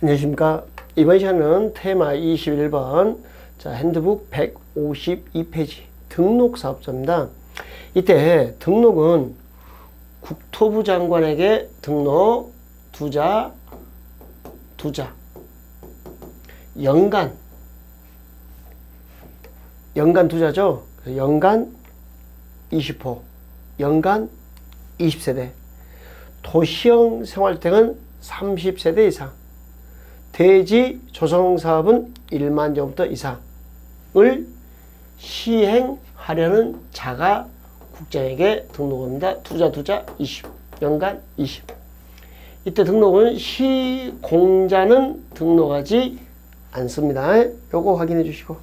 안녕하십니까. 이번 시간은 테마 21번, 자, 핸드북 152페이지, 등록 사업자입니다. 이때 등록은 국토부 장관에게 등록, 두자, 두자, 연간, 연간. 그래서 연간 20호, 연간 20세대, 도시형 생활주택은 30세대 이상, 대지 조성 사업은 1만 정도 이상을 시행하려는 자가 국장에게 등록합니다. 투자 투자 20, 연간 20. 이때 등록은 시공자는 등록하지 않습니다. 요거 확인해 주시고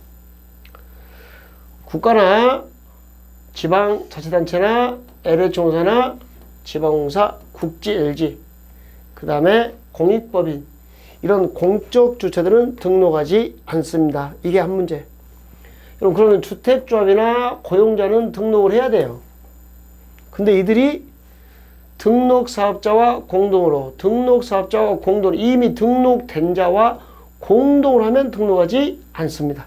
국가나 지방자치단체나 LH공사나 지방공사, 국지 LG, 그 다음에 공익법인 이런 공적 주체들은 등록하지 않습니다. 이게 한 문제. 그럼 그러면 주택조합이나 고용자는 등록을 해야 돼요. 근데 이들이 등록 사업자와 공동으로 등록 사업자와 공동으로 이미 등록된 자와 공동으로 하면 등록하지 않습니다.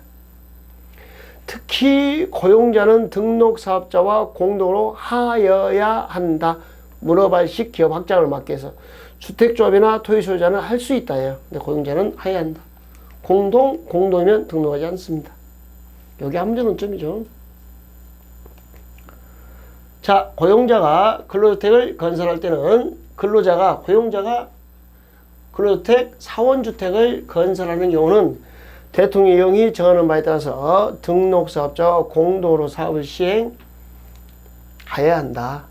특히 고용자는 등록 사업자와 공동으로 하여야 한다. 문어발식 기업 확장을 막기 위해서 주택조합이나 토지소유자는 할 수 있다예요. 근데 고용자는 해야 한다. 공동, 공동이면 등록하지 않습니다. 여기 함정은점이죠. 자, 고용자가 근로주택을 건설할 때는 근로자가, 고용자가 근로주택, 사원주택을 건설하는 경우는 대통령이 정하는 바에 따라서 등록사업자와 공동으로 사업을 시행해야 한다.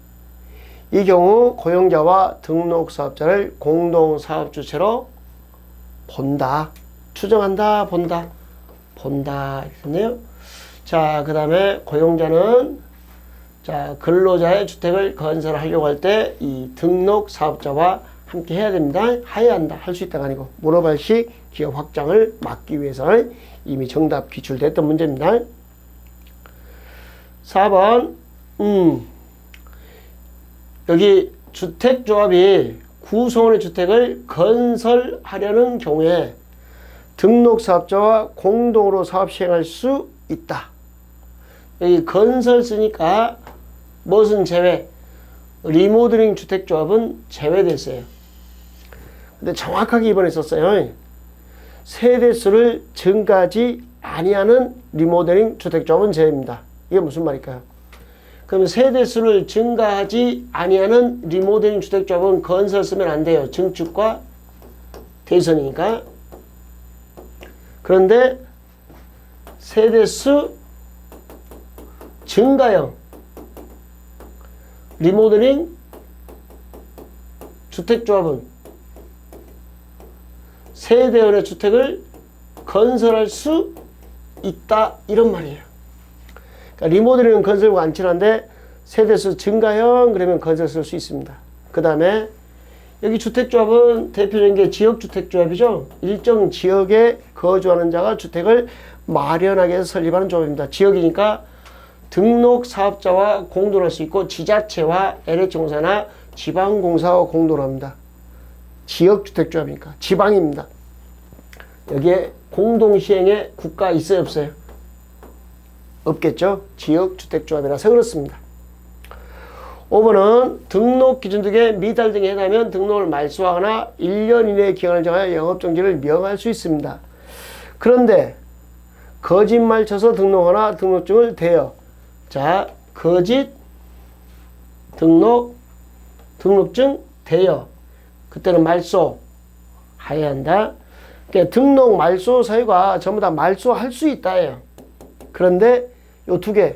이 경우 고용자와 등록사업자를 공동사업주체로 본다. 추정한다, 본다. 본다. 이렇네요. 자, 그 다음에 고용자는 자, 근로자의 주택을 건설하려고 할 때 이 등록 사업자와 함께 해야 됩니다. 해야 한다. 할 수 있다가 아니고 문어발식 기업 확장을 막기 위해서 이미 정답 기출됐던 문제입니다. 4번 음, 여기 주택조합이 구성원의 주택을 건설하려는 경우에 등록사업자와 공동으로 사업 시행할 수 있다. 여기 건설 쓰니까 무슨 제외? 리모델링 주택조합은 제외됐어요. 근데 정확하게 이번에 썼어요. 세대수를 증가하지 아니하는 리모델링 주택조합은 제외입니다. 이게 무슨 말일까요? 그럼 세대수를 증가하지 아니하는 리모델링 주택조합은 건설 쓰면 안 돼요. 증축과 대선이니까. 그런데 세대수 증가형 리모델링 주택조합은 세대원의 주택을 건설할 수 있다 이런 말이에요. 그러니까 리모델링은 건설과 안 친한데 세대수 증가형 그러면 건설 쓸 수 있습니다. 그 다음에 여기 주택조합은 대표적인 게 지역주택조합이죠. 일정 지역에 거주하는 자가 주택을 마련하게 해서 설립하는 조합입니다. 지역이니까 등록 사업자와 공동할 수 있고 지자체와 LH공사나 지방공사와 공동을 합니다. 지역주택조합이니까 지방입니다. 여기에 공동시행에 국가 있어요 없어요? 없겠죠. 지역주택조합이라서 그렇습니다. 5번은 등록 기준 등의 미달 등에 해당하면 등록을 말소하거나 1년 이내 기간을 정하여 영업정지를 명할 수 있습니다. 그런데 거짓말 쳐서 등록하나 등록증을 대여 자 거짓 등록 등록증 대여 그때는 말소 해야 한다. 그러니까 등록 말소 사유가 전부 다 말소할 수 있다예요. 그런데 요 두 개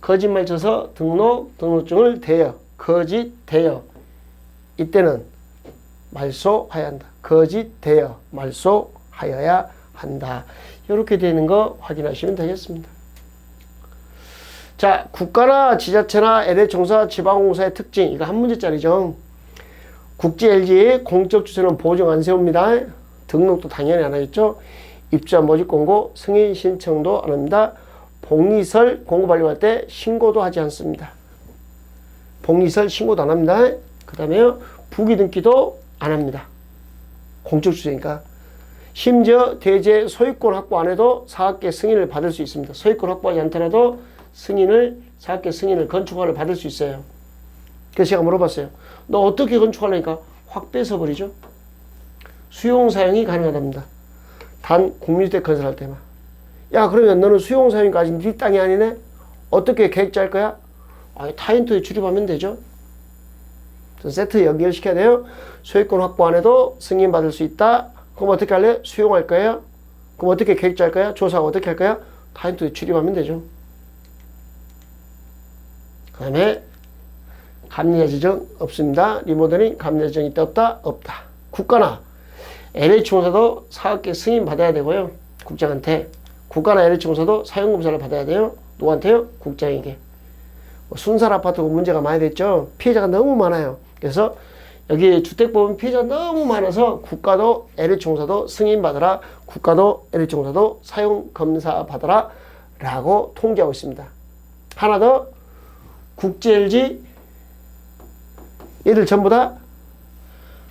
거짓말 쳐서 등록 등록증을 대여 거짓 대여 이때는 말소해야 한다. 거짓 대여 말소하여야 한다. 이렇게 되는 거 확인하시면 되겠습니다. 자, 국가나 지자체나 LH공사, 지방공사의 특징 이거 한 문제짜리죠. 국지 LG 공적 주체는 보증 안 세웁니다. 등록도 당연히 안 하겠죠. 입주자 모집 공고, 승인 신청도 안 합니다. 복리설 공고 발령할 때 신고도 하지 않습니다. 복리설 신고도 안 합니다. 그 다음에 부기 등기도 안 합니다. 공적 주체니까. 심지어 대제 소유권 확보 안 해도 사학계 승인을 받을 수 있습니다. 소유권 확보하지 않더라도 승인을 사학계 승인을 건축허를 받을 수 있어요. 그래서 제가 물어봤어요. 너 어떻게 건축하려니까 확 뺏어버리죠. 수용 사용이 가능하답니다. 단 국민주택 건설할 때만. 야 그러면 너는 수용 사용까지 네 땅이 아니네? 어떻게 계획 짤 거야? 아, 타인토에 출입하면 되죠. 세트 연결시켜야 돼요. 소유권 확보 안 해도 승인받을 수 있다. 그럼 어떻게 할래? 수용할 거예요? 그럼 어떻게 계획 짤 거야? 조사 어떻게 할 거야? 타인토에 출입하면 되죠. 그 다음에 감리자 지정 없습니다. 리모델링 감리자 지정이 있다 없다? 없다. 국가나 LH공사도 사업계 승인 받아야 되고요. 국장한테. 국가나 LH공사도 사용검사를 받아야 돼요. 누구한테요? 국장에게. 뭐 순살 아파트가 문제가 많이 됐죠. 피해자가 너무 많아요. 그래서 여기 주택보험 피해자 너무 많아서 국가도 LH공사도 승인받으라. 국가도 LH공사도 사용검사 받아라. 라고 통지하고 있습니다. 하나 더 국제LG 얘들 전부 다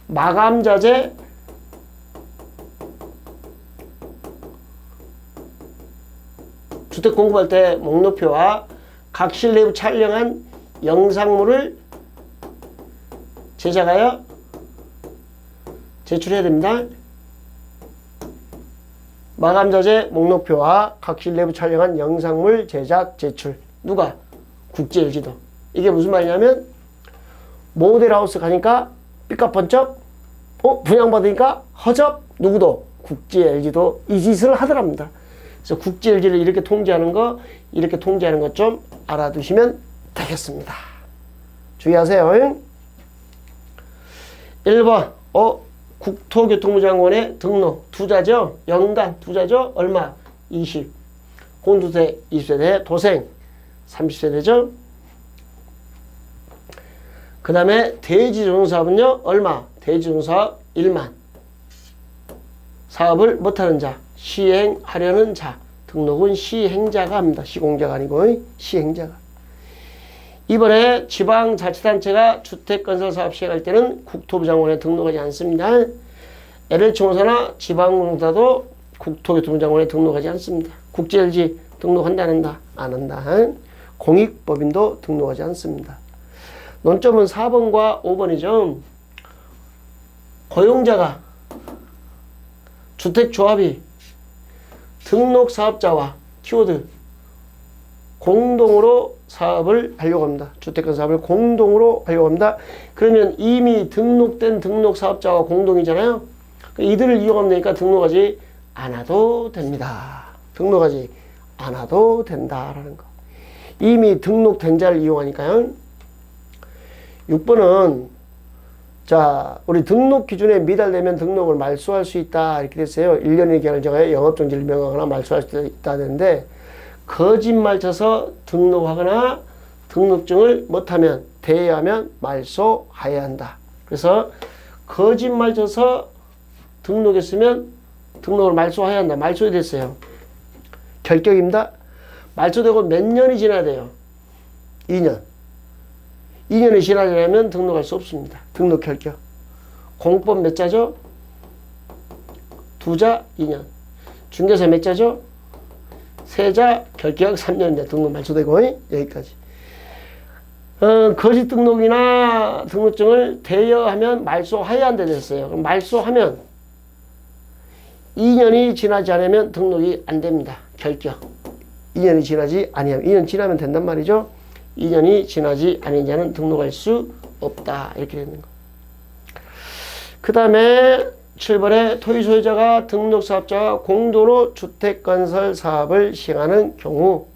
마감자재 주택 공급할 때 목록표와 각 실내부 촬영한 영상물을 제작하여 제출해야 됩니다. 마감자재 목록표와 각 실내부 촬영한 영상물 제작 제출. 누가? 국제일지도. 이게 무슨 말이냐면 모델하우스 가니까 삐까번쩍 어? 분양받으니까 허접 누구도 국제 LG도 이 짓을 하더랍니다. 그래서 국제 LG를 이렇게 통제하는 거 이렇게 통제하는 것 좀 알아두시면 되겠습니다. 주의하세요. 1번 어 국토교통부 장관의 등록 투자죠. 연간 투자죠. 얼마? 20. 혼두세 20세대 도생 30세대죠. 그 다음에 대지조정사업은요, 얼마? 대지조정사업 1만. 사업을 못하는 자, 시행하려는 자, 등록은 시행자가 합니다. 시공자가 아니고, 시행자가. 이번에 지방자치단체가 주택건설사업 시행할 때는 국토부 장관에 등록하지 않습니다. LH공사나 지방공사도 국토교통부 장관에 등록하지 않습니다. 국제LG 등록한다, 안 한다? 안 한다. 공익법인도 등록하지 않습니다. 논점은 4번과 5번이죠. 고용자가 주택조합이 등록 사업자와 키워드 공동으로 사업을 하려고 합니다. 주택건 사업을 공동으로 하려고 합니다. 그러면 이미 등록된 등록 사업자와 공동이잖아요. 이들을 이용하면 되니까 등록하지 않아도 됩니다. 등록하지 않아도 된다라는 거. 이미 등록된 자를 이용하니까요. 6번은 자, 우리 등록 기준에 미달되면 등록을 말소할 수 있다. 이렇게 됐어요. 1년의 기간을 정하여 영업정지를 명하거나 말소할 수 있다 되는데 거짓말 쳐서 등록하거나 등록증을 못하면 대여하면 말소해야 한다. 그래서 거짓말 쳐서 등록했으면 등록을 말소해야 한다. 말소이 됐어요. 결격입니다. 말소되고 몇 년이 지나야 돼요? 2년. 2년이 지나려면 등록할 수 없습니다. 등록 결격. 공법 몇 자죠? 두자 2년. 중개사 몇 자죠? 세자 결격 3년인데 등록 말소되고 여기까지. 어, 거짓 등록이나 등록증을 대여하면 말소해야 한다 됐어요. 그럼 말소하면 2년이 지나지 않으면 등록이 안 됩니다. 결격. 2년이 지나지 아니하면 2년 지나면 된단 말이죠. 2년이 지나지 않은 자는 등록할 수 없다. 이렇게 되는 거. 그 다음에 7번에 토지 소유자가 등록 사업자와 공동으로 주택 건설 사업을 시행하는 경우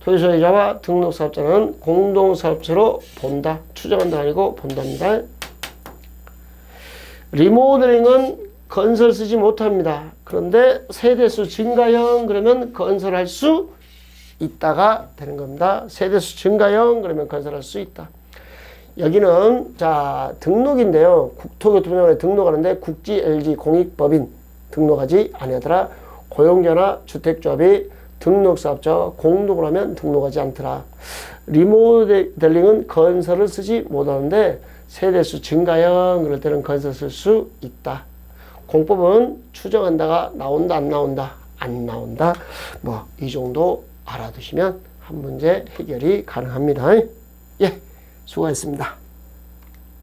토지 소유자와 등록 사업자는 공동 사업체로 본다. 추정한다 아니고 본답니다. 리모델링은 건설 쓰지 못합니다. 그런데 세대수 증가형 그러면 건설할 수 있다가 되는 겁니다. 세대수 증가형 그러면 건설할 수 있다. 여기는 자 등록인데요. 국토교통부에 등록하는데 국지 LG 공익법인 등록하지 아니하더라. 고용자나 주택조합이 등록사업자와 공동을 하면 등록하지 않더라. 리모델링은 건설을 쓰지 못하는데 세대수 증가형 그럴 때는 건설 쓸 수 있다. 공법은 추정한다가 나온다 안 나온다 안 나온다 뭐 이 정도 알아두시면 한 문제 해결이 가능합니다. 예, 수고하셨습니다.